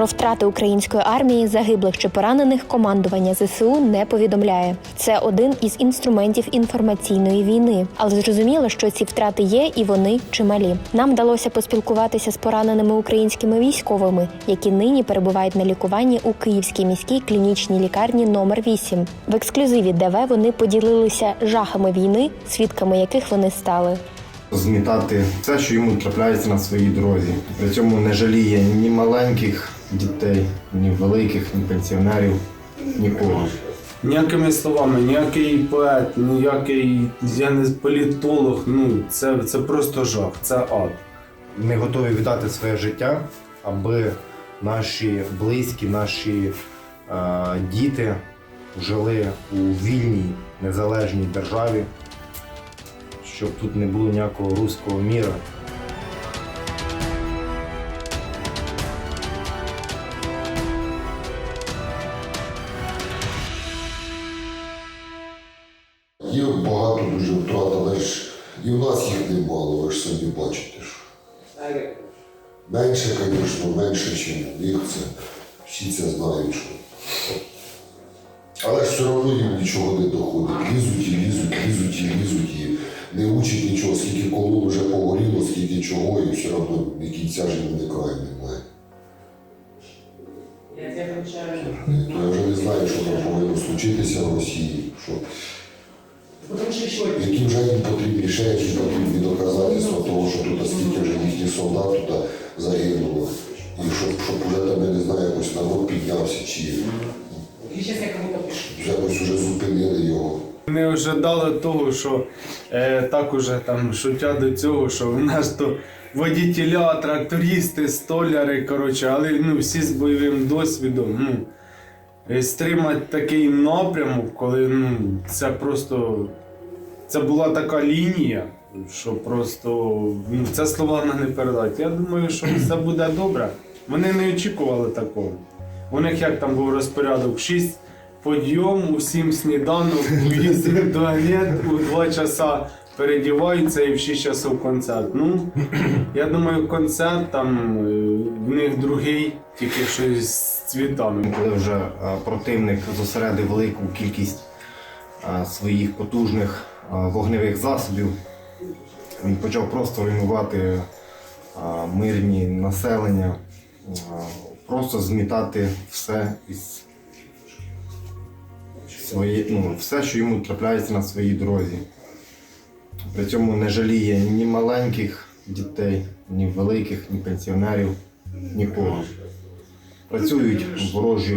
Про втрати української армії, загиблих чи поранених командування ЗСУ не повідомляє. Це один із інструментів інформаційної війни. Але зрозуміло, що ці втрати є і вони чималі. Нам вдалося поспілкуватися з пораненими українськими військовими, які нині перебувають на лікуванні у Київській міській клінічній лікарні номер 8 В ексклюзиві ДВ вони поділилися жахами війни, свідками яких вони стали. Змітати все, що йому трапляється на своїй дорозі. При цьому не жаліє ні маленьких дітей, ні великих, ні пенсіонерів, нікого. Ніякими словами, ніякий поет, ніякий я не політолог. Ну це, це просто жах, це ад. Ми готові віддати своє життя, аби наші близькі, наші е, діти жили у вільній незалежній державі, щоб тут не було ніякого руського міра. Є багато дуже втрат, але ж і в нас їх немало, ви ж самі бачите. ж. Менше, звісно, менше, ніж них це. Всі це знають. Що. Але ж все одно їм нічого не доходить. Лізуть і лізуть, лізуть і лізуть і не учать нічого, скільки колон вже погоріло, скільки чого, і все одно ні кінця ж не краю немає. То я вже не знаю, що там повинно случитися в Росії. Що які вже їм потрібні ще які потрібні доказательства того, що тут скільки вже їхніх солдат тут загинуло. І щоб, щоб вже там, я не знаю, якось народ піднявся, чи якось вже зупинили його. Не ожидали того, що е, так уже там шутя до цього, що в нас то водітеля, трактористи, столяри, коротше, але ну, всі з бойовим досвідом. Ну, е, стримати такий напрямок, коли ну, це просто це була така лінія, що просто ну, це словами не передати. Я думаю, що все буде добре. Вони не очікували такого. У них як там був розпорядок 6 подйом, у 7 сніданок, у 8 туалет, у 2 часа передіваються і в 6 часов концерт. Ну, я думаю, концерт там е, в них другий, тільки щось з цвітами. Коли вже е, противник зосередив велику кількість е, своїх потужних вогневих засобів, він почав просто руйнувати мирні населення, просто змітати все із свої, ну, все, що йому трапляється на своїй дорозі. При цьому не жаліє ні маленьких дітей, ні великих, ні пенсіонерів, нікого. Працюють ворожі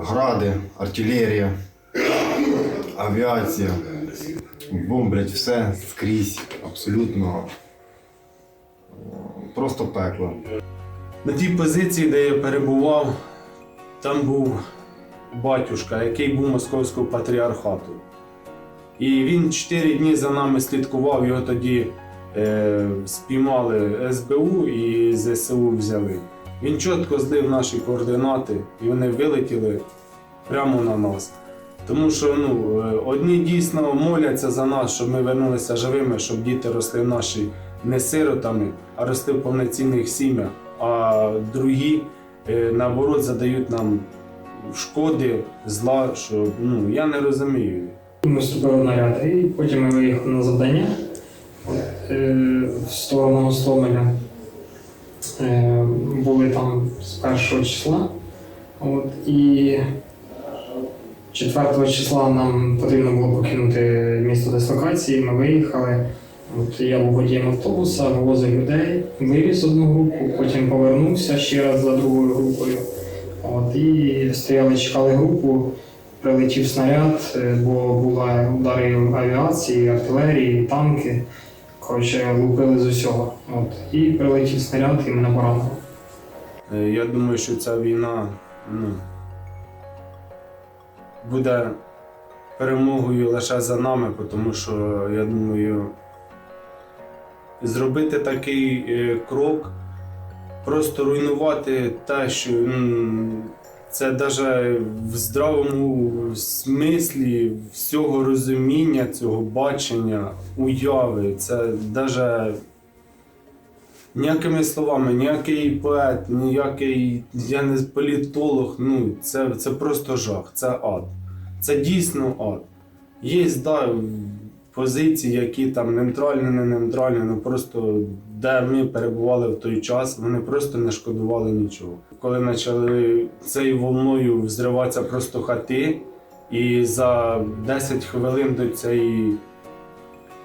гради, артилерія, авіація, бомблять все скрізь, абсолютно просто пекло. На тій позиції, де я перебував, там був батюшка, який був московського патріархату. І він 4 дні за нами слідкував, його тоді е, спіймали СБУ і ЗСУ взяли. Він чітко злив наші координати і вони вилетіли прямо на нас. Тому що ну, е, одні дійсно моляться за нас, щоб ми вернулися живими, щоб діти росли наші не сиротами, а росли в повноцінних сім'ях. А другі, е, наоборот, задають нам шкоди, зла, що ну, я не розумію. Ми вступили в наряд, і потім ми виїхали на завдання е, в сторону Гостомеля. Е, були там з першого числа. От, і 4 числа нам потрібно було покинути місто дислокації. Ми виїхали. От, я був водієм автобуса, вивозив людей, вивіз одну групу, потім повернувся ще раз за другою групою. От, і стояли, чекали групу. Прилетів снаряд, е, бо були удари авіації, артилерії, танки. Коротше, лупили з усього. От. І прилетів снаряд і мене поранило. Е, Я думаю, що ця війна ну, буде перемогою лише за нами, тому що я думаю, зробити такий е, крок, просто руйнувати те, що це навіть в здравому смислі всього розуміння, цього бачення, уяви, це навіть ніякими словами, ніякий поет, ніякий я не політолог. Ну, це, це просто жах, це ад. Це дійсно ад. Є, да, позиції, які там нейтральні, не нейтральні, ну просто де ми перебували в той час, вони просто не шкодували нічого. Коли почали цією волною взриватися просто хати, і за 10 хвилин до цієї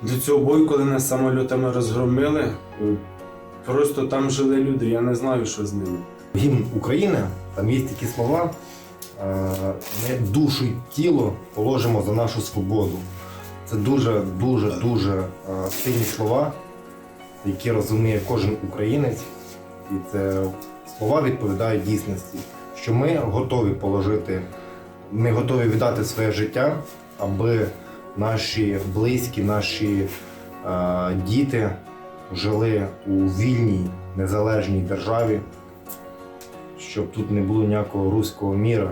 до цього бою, коли нас самольотами розгромили, просто там жили люди, я не знаю, що з ними. Гімн України, там є такі слова. е, Ми душу й тіло положимо за нашу свободу. Це дуже, дуже, дуже е, сильні слова, які розуміє кожен українець. І це слова відповідають дійсності, що ми готові положити, ми готові віддати своє життя, аби наші близькі, наші е, діти жили у вільній незалежній державі, щоб тут не було ніякого руського міра,